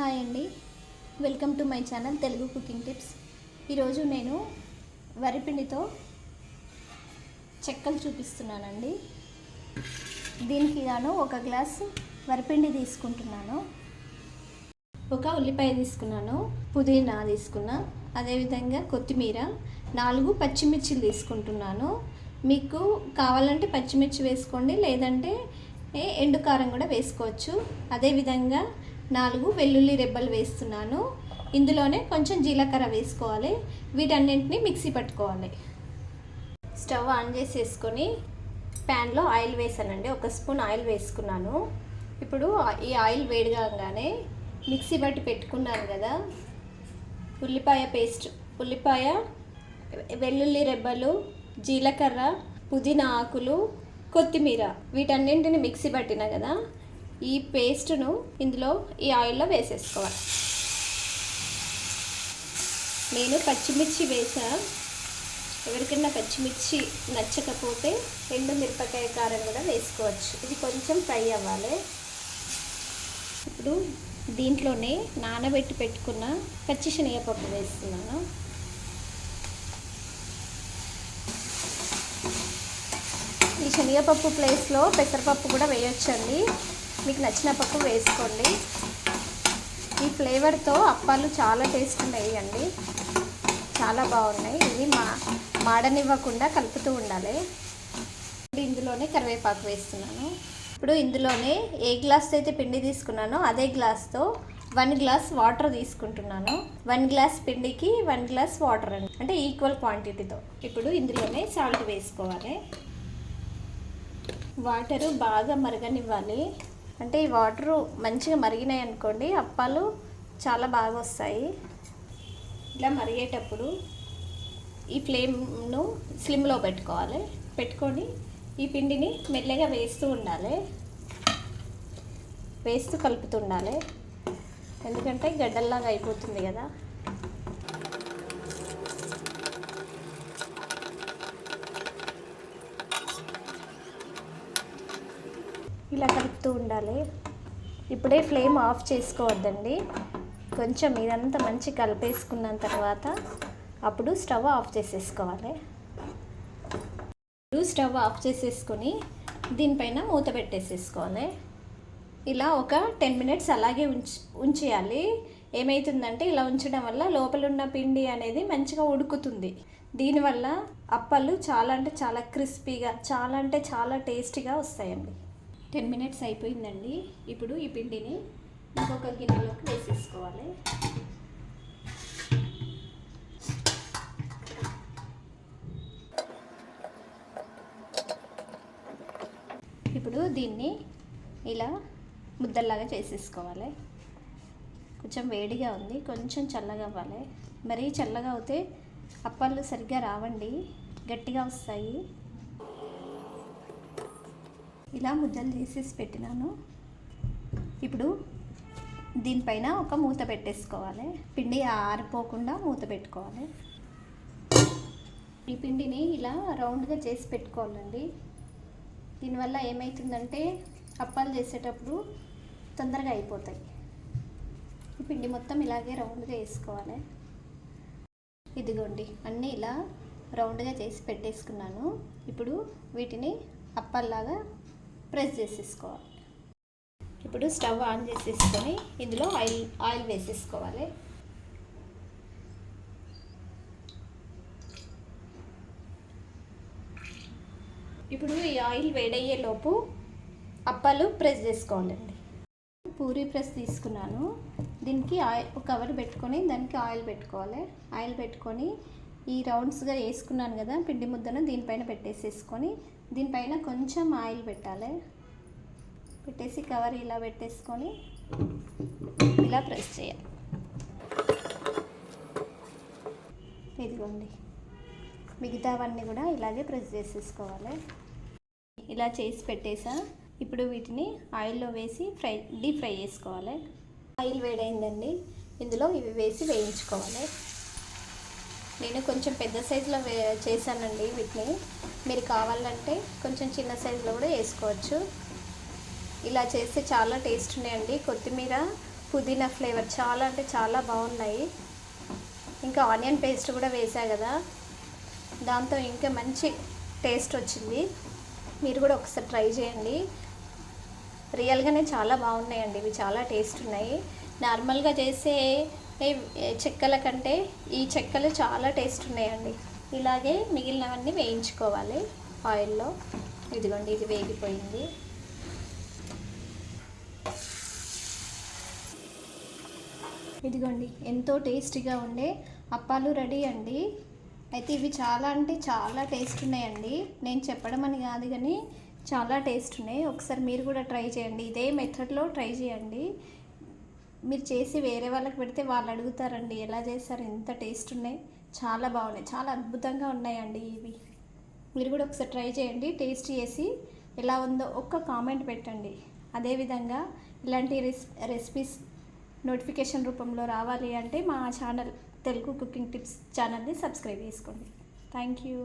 Hi అండి. Welcome to my channel Telugu cooking tips. ఈరోజు నేను వరిపిండితో చెక్కలు చూపిస్తున్నానండి. దీనికి గాను ఒక గ్లాస్ వరిపిండి తీసుకుంటున్నాను. ఒక ఉల్లిపాయ తీసుకున్నాను పుదీనా తీసుకున్నా అదేవిధంగా కొత్తిమీర నాలుగు పచ్చిమిర్చిలు తీసుకుంటున్నాను. మీకు కావాలంటే పచ్చిమిర్చి వేసుకోండి లేదంటే ఎండు కారం కూడా వేసుకోవచ్చు. అదేవిధంగా నాలుగు వెల్లుల్లి రెబ్బలు వేస్తున్నాను. ఇందులోనే కొంచెం జీలకర్ర వేసుకోవాలి. వీటన్నింటినీ మిక్సీ పట్టుకోవాలి. స్టవ్ ఆన్ చేసేసుకొని ప్యాన్లో ఆయిల్ వేసానండి. ఒక స్పూన్ ఆయిల్ వేసుకున్నాను. ఇప్పుడు ఈ ఆయిల్ వేడిగానే మిక్సీ పట్టి పెట్టుకున్నాను కదా. ఉల్లిపాయ పేస్ట్ ఉల్లిపాయ వెల్లుల్లి రెబ్బలు జీలకర్ర పుదీనా ఆకులు కొత్తిమీర వీటన్నింటిని మిక్సీ పట్టిన కదా. ఈ పేస్ట్ను ఇందులో ఈ ఆయిల్లో వేసేసుకోవాలి. నేను పచ్చిమిర్చి వేసా ఎవరికైనా పచ్చిమిర్చి నచ్చకపోతే ఎండు మిరపకాయ కారం కూడా వేసుకోవచ్చు. ఇది కొంచెం ఫ్రై అవ్వాలి. ఇప్పుడు దీంట్లోనే నానబెట్టి పెట్టుకున్న పచ్చి శనగపప్పు వేస్తున్నాను. ఈ శనగపప్పు ప్లేస్లో పెసరపప్పు కూడా వేయొచ్చండి. మీకు నచ్చిన పప్పు వేసుకోండి. ఈ ఫ్లేవర్తో అప్పాలు చాలా టేస్ట్ ఉన్నాయండి. చాలా బాగున్నాయి. ఇది మా మాడనివ్వకుండా కలుపుతూ ఉండాలి. ఇప్పుడు ఇందులోనే కరివేపాకు వేస్తున్నాను. ఇప్పుడు ఇందులోనే ఏ గ్లాస్ అయితే పిండి తీసుకున్నానో అదే గ్లాస్తో వన్ గ్లాస్ వాటర్ తీసుకుంటున్నాను. వన్ గ్లాస్ పిండికి వన్ గ్లాస్ వాటర్ అండి. అంటే ఈక్వల్ క్వాంటిటీతో ఇప్పుడు ఇందులోనే సాల్ట్ వేసుకోవాలి. వాటరు బాగా మరగనివ్వాలి. అంటే ఈ వాటరు మంచిగా మరిగినాయి అనుకోండి అప్పాలు చాలా బాగా వస్తాయి. ఇలా మరిగేటప్పుడు ఈ ఫ్లేమ్ను స్లిమ్లో పెట్టుకోవాలి. పెట్టుకొని ఈ పిండిని మెల్లగా వేస్తూ ఉండాలి. వేస్తూ కలుపుతూ ఉండాలి. ఎందుకంటే గడ్డల్లాగా అయిపోతుంది కదా. ఇలా కలుపుతూ ఉండాలి. ఇప్పుడే ఫ్లేమ్ ఆఫ్ చేసుకోవద్దండి. కొంచెం ఇదంతా మంచి కలిపేసుకున్న తర్వాత అప్పుడు స్టవ్ ఆఫ్ చేసేసుకోవాలి. ఇప్పుడు స్టవ్ ఆఫ్ చేసేసుకొని దీనిపైన మూత పెట్టేసేసుకోవాలి. ఇలా ఒక టెన్ మినిట్స్ అలాగే ఉంచి ఉంచేయాలి. ఏమవుతుందంటే ఇలా ఉంచడం వల్ల లోపల ఉన్న పిండి అనేది మంచిగా ఉడుకుతుంది. దీనివల్ల అప్పలు చాలా అంటే చాలా క్రిస్పీగా చాలా అంటే చాలా టేస్టీగా వస్తాయండి. టెన్ మినిట్స్ అయిపోయిందండి. ఇప్పుడు ఈ పిండిని ఇంకొక గిన్నెలోకి వేసేసుకోవాలి. ఇప్పుడు దీన్ని ఇలా ముద్దల్లాగా చేసేసుకోవాలి. కొంచెం వేడిగా ఉంది కొంచెం చల్లగా అవ్వాలి. మరీ చల్లగా అవుతే అప్పాలు సరిగ్గా రావండి గట్టిగా వస్తాయి. ఇలా ముద్దలు చేసేసి పెట్టినాను. ఇప్పుడు దీనిపైన ఒక మూత పెట్టేసుకోవాలి. పిండి ఆరిపోకుండా మూత పెట్టుకోవాలి. ఈ పిండిని ఇలా రౌండ్గా చేసి పెట్టుకోవాలండి. దీనివల్ల ఏమవుతుందంటే అప్పాలు చేసేటప్పుడు తొందరగా అయిపోతాయి. ఈ పిండి మొత్తం ఇలాగే రౌండ్గా వేసుకోవాలి. ఇదిగోండి అన్నీ ఇలా రౌండ్గా చేసి పెట్టేసుకున్నాను. ఇప్పుడు వీటిని అప్పల్లాగా ప్రెస్ చేసేసుకోవాలి. ఇప్పుడు స్టవ్ ఆన్ చేసేసుకొని ఇందులో ఆయిల్ ఆయిల్ వేసేసుకోవాలి. ఇప్పుడు ఈ ఆయిల్ వేడయ్యేలోపు అప్పాలు ప్రెస్ చేసుకోవాలండి. పూరి ప్రెస్ తీసుకున్నాను. దీనికి ఆయిల్ ఒక కవర్ పెట్టుకొని దానికి ఆయిల్ పెట్టుకోవాలి. ఆయిల్ పెట్టుకొని ఈ రౌండ్స్గా వేసుకున్నాను కదా పిండి ముద్దను దీనిపైన పెట్టేసేసుకొని దీనిపైన కొంచెం ఆయిల్ పెట్టాలి. పెట్టేసి కవర్ ఇలా పెట్టేసుకొని ఇలా ప్రెస్ చేయాలి. ఇదిగోండి. మిగతావన్నీ కూడా ఇలాగే ప్రెస్ చేసేసుకోవాలి. ఇలా చేసి పెట్టేసా. ఇప్పుడు వీటిని ఆయిల్లో వేసి ఫ్రై డీప్ ఫ్రై చేసుకోవాలి. ఆయిల్ వేడైందండి. ఇందులో ఇవి వేసి వేయించుకోవాలి. నేను కొంచెం పెద్ద సైజులో వే చేశానండి వీటిని. మీరు కావాలంటే కొంచెం చిన్న సైజులో కూడా వేసుకోవచ్చు. ఇలా చేస్తే చాలా టేస్ట్ ఉన్నాయండి. కొత్తిమీర పుదీనా ఫ్లేవర్ చాలా అంటే చాలా బాగున్నాయి. ఇంకా ఆనియన్ పేస్ట్ కూడా వేసా కదా. దాంతో ఇంకా మంచి టేస్ట్ వచ్చింది. మీరు కూడా ఒకసారి ట్రై చేయండి. రియల్గానే చాలా బాగున్నాయండి. ఇవి చాలా టేస్ట్ ఉన్నాయి. నార్మల్గా చేసే చెక్కల కంటే ఈ చెక్కలు చాలా టేస్ట్ ఉన్నాయండి. ఇలాగే మిగిలినవన్నీ వేయించుకోవాలి ఆయిల్లో. ఇదిగోండి ఇది వేగిపోయింది. ఇదిగోండి ఎంతో టేస్టీగా ఉండే అప్పాలు రెడీ అండి. అయితే ఇవి చాలా అంటే చాలా టేస్ట్ ఉన్నాయండి. నేను చెప్పడం అని కాదు కానీ చాలా టేస్ట్ ఉన్నాయి. ఒకసారి మీరు కూడా ట్రై చేయండి. ఇదే మెథడ్లో ట్రై చేయండి. మీరు చేసి వేరే వాళ్ళకి పెడితే వాళ్ళు అడుగుతారండి ఎలా చేస్తారు ఎంత టేస్ట్ ఉన్నాయి. చాలా బాగున్నాయి చాలా అద్భుతంగా ఉన్నాయండి ఇవి. మీరు కూడా ఒకసారి ట్రై చేయండి టేస్ట్ చేసి ఎలా ఉందో ఒక్క కామెంట్ పెట్టండి. అదేవిధంగా ఇలాంటి రెస్ రెసిపీస్ నోటిఫికేషన్ రూపంలో రావాలి అంటే మా ఛానల్ తెలుగు కుకింగ్ టిప్స్ ఛానల్ని సబ్స్క్రైబ్ చేసుకోండి. Thank you.